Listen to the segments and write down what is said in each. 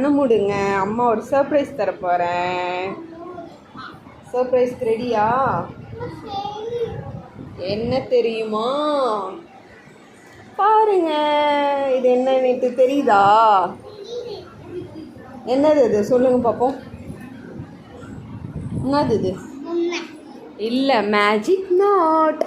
கண்ணை மூடுங்க. அம்மா ஒரு சர்ப்ரைஸ் தர போகிறேன் சர்ப்ரைஸ்க்கு ரெடியா என்ன தெரியுமா? பாருங்க. இது என்னன்னு தெரியுதா? என்னது இது? சொல்லுங்க பார்ப்போம் என்னது இது? இல்லை மேஜிக் நாட்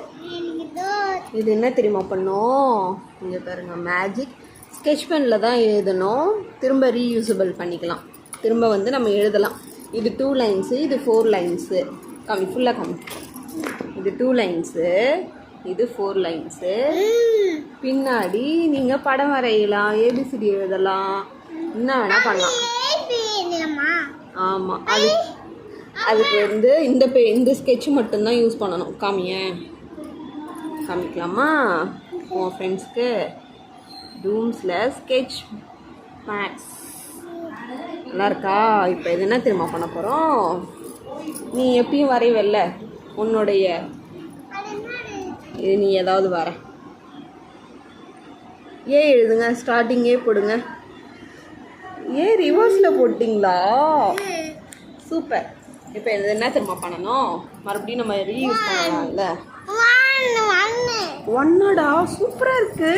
இது என்ன தெரியுமா பண்ணோம்? இங்கே பாருங்க மேஜிக் ஸ்கெட்ச் பெனில் தான் எழுதணும். திரும்ப ரீயூசபிள் பண்ணிக்கலாம். திரும்ப வந்து நம்ம எழுதலாம். இது டூ லைன்ஸு இது ஃபோர் லைன்ஸு கம்மி ஃபுல்லாக கம்மி. இது டூ லைன்ஸு இது ஃபோர் லைன்ஸு பின்னாடி நீங்கள் படம் வரையலாம் ஏபிசிடி எழுதலாம். என்ன வேணால் பண்ணலாம். ஆமாம் அது அதுக்கு வந்து இந்த பே இந்த ஸ்கெட்ச் மட்டும்தான் யூஸ் பண்ணணும். காமியேன் காமிக்கலாமா? உன் ஃப்ரெண்ட்ஸ்க்கு டூம்ஸில் ஸ்கெட்ச் மேக்ஸ் நல்லா இருக்கா இப்போ இது என்ன தெரியுமா பண்ண போகிறோம் நீ எப்பயும் வரைவல்ல உன்னுடைய. இது நீ ஏதாவது வர. ஏ எழுதுங்க? ஸ்டார்டிங் ஏ போடுங்க. ஏ ரிவர்ஸில் போட்டிங்களா? சூப்பர். இப்போ இது என்ன தெரியுமா பண்ணணும்? மறுபடியும் நம்ம ரீயூஸ் பண்ணலாம்ல. ஒன்னடா சூப்பராக இருக்கு.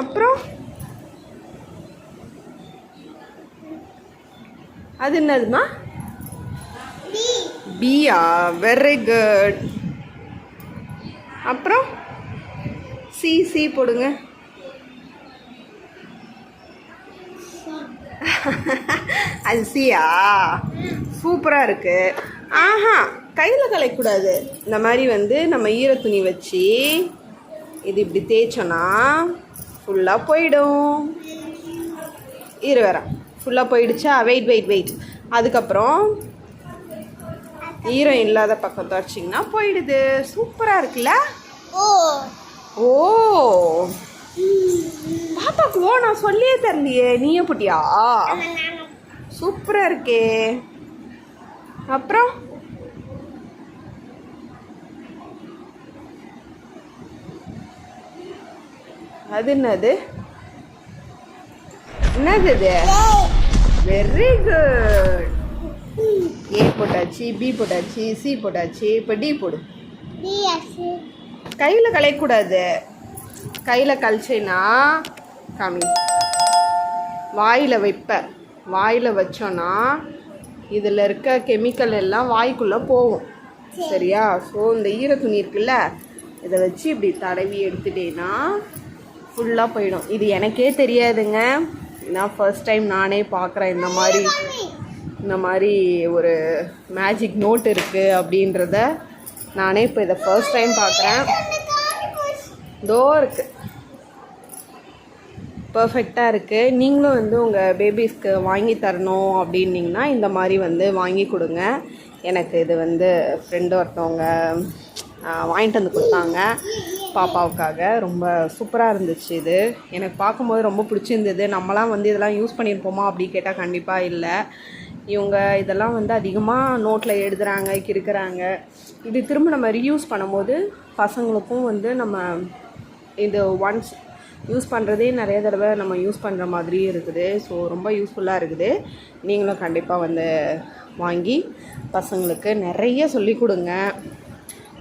அப்புறம்? அது என்னதுமா? பியா வெரி குட் அப்புறம்? சி சி போடுங்க. அது சியா? சூப்பராக இருக்கு. ஆஹா கையில் கலைக்கூடாது. இந்த மாதிரி வந்து நம்ம ஈர துணி வச்சு இது இப்படி தேய்ச்சோன்னா ஃபுல்லாக போயிடும். இரு வரேன் ஃபுல்லாக போயிடுச்சா? வெயிட் வெயிட் வெயிட் அதுக்கப்புறம் ஈரம் இல்லாத பக்கம் துவைச்சிங்கன்னா போயிடுது. சூப்பராக இருக்குல்ல? ஓ. பாப்பாக்கு ஓ நான் சொல்லியே தரலையே. நீயே போட்டியா? சூப்பராக இருக்கே. அப்புறம்? அது என்னது? என்னது இது? வெரி குட் ஏ போட்டாச்சு பி போட்டாச்சு சி போட்டாச்சு. இப்போ டி போடு. கையில் கலையக்கூடாது. கையில் கழிச்சேன்னா காமி. வாயில் வைப்ப. வாயில் வச்சோன்னா இதில் இருக்க கெமிக்கல் எல்லாம் வாய்க்குள்ளே போகும். சரியா? ஸோ இந்த ஈர துணி இருக்குல்ல இதை வச்சு இப்படி தடவி எடுத்துட்டேன்னா ஃபுல்லாக போயிடும். இது எனக்கே தெரியாதுங்க. நான் ஃபர்ஸ்ட் டைம் நானே பார்க்குறேன் இந்த மாதிரி இந்த மாதிரி ஒரு மேஜிக் நோட் இருக்குது அப்படின்றத. நானே இப்போ இதை ஃபர்ஸ்ட் டைம் பார்க்குறேன் தோ இருக்குது பர்ஃபெக்டாக இருக்குது நீங்களும் வந்து உங்கள் பேபிஸ்க்கு வாங்கி தரணும் அப்படின்னிங்கன்னா இந்த மாதிரி வந்து வாங்கி கொடுங்க. எனக்கு இது வந்து ஃப்ரெண்டு ஒருத்தவங்க வாங்கிட்டு வந்து கொடுத்தாங்க. பாப்பாவுக்காக. ரொம்ப சூப்பராக இருந்துச்சு இது. எனக்கு பார்க்கும்போது ரொம்ப பிடிச்சிருந்தது. நம்மலாம் வந்து இதெல்லாம் யூஸ் பண்ணியிருப்போமா அப்படி கேட்டால் கண்டிப்பாக இல்லை. இவங்க இதெல்லாம் வந்து அதிகமாக நோட்டில் எழுதுகிறாங்க கிறுக்கிறாங்க. இது திரும்ப நம்ம ரீயூஸ் பண்ணும்போது பசங்களுக்கும் வந்து நம்ம இது ஒன்ஸ் யூஸ் பண்ணுறதே நிறைய தடவை நம்ம யூஸ் பண்ணுற மாதிரியும் இருக்குது. ஸோ ரொம்ப யூஸ்ஃபுல்லாக இருக்குது. நீங்களும் கண்டிப்பாக வந்து வாங்கி பசங்களுக்கு நிறைய சொல்லிக் கொடுங்க.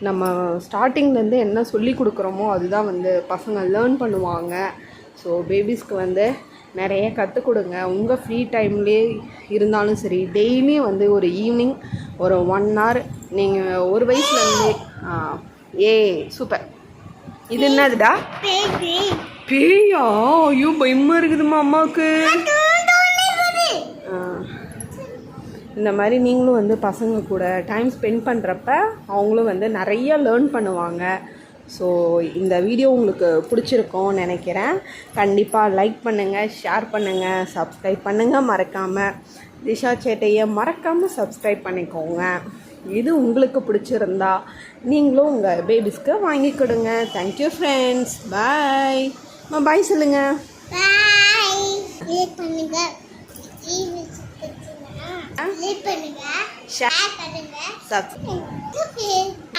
நம்ம ஸ்டார்டிங்லேருந்து என்ன சொல்லி கொடுக்குறோமோ அதுதான் வந்து பசங்க லேர்ன் பண்ணுவாங்க. ஸோ பேபிஸ்க்கு வந்து நிறைய கற்றுக் கொடுங்க. உங்கள் ஃப்ரீ டைம்லேயே இருந்தாலும் சரி டெய்லியும் வந்து ஒரு ஈவினிங் ஒரு ஒன் hour நீங்கள் ஒரு வயசுலேருந்தே ஏ சூப்பர் இது என்னதுடா? பேயா ஐயோ பயமா இருக்குதுமா அம்மாவுக்கு. இந்த மாதிரி நீங்களும் வந்து பசங்க கூட டைம் ஸ்பெண்ட் பண்ணுறப்ப அவங்களும் வந்து நிறைய லேர்ன் பண்ணுவாங்க. ஸோ இந்த வீடியோ உங்களுக்கு பிடிச்சிருக்கும்னு நினைக்கிறேன். கண்டிப்பாக லைக் பண்ணுங்கள் ஷேர் பண்ணுங்கள் சப்ஸ்கிரைப் பண்ணுங்கள் மறக்காமல் திஷா சேட்டையை மறக்காமல் சப்ஸ்கிரைப் பண்ணிக்கோங்க. இது உங்களுக்கு பிடிச்சிருந்தா நீங்களும் உங்கள் பேபிஸ்க்கு வாங்கி கொடுங்க. தேங்க்யூ ஃப்ரெண்ட்ஸ் பாய் பாய் சொல்லுங்கள் பண்ணுங்கள் ஷேர் பண்ணுங்க. சப்ஸ்கிரைப்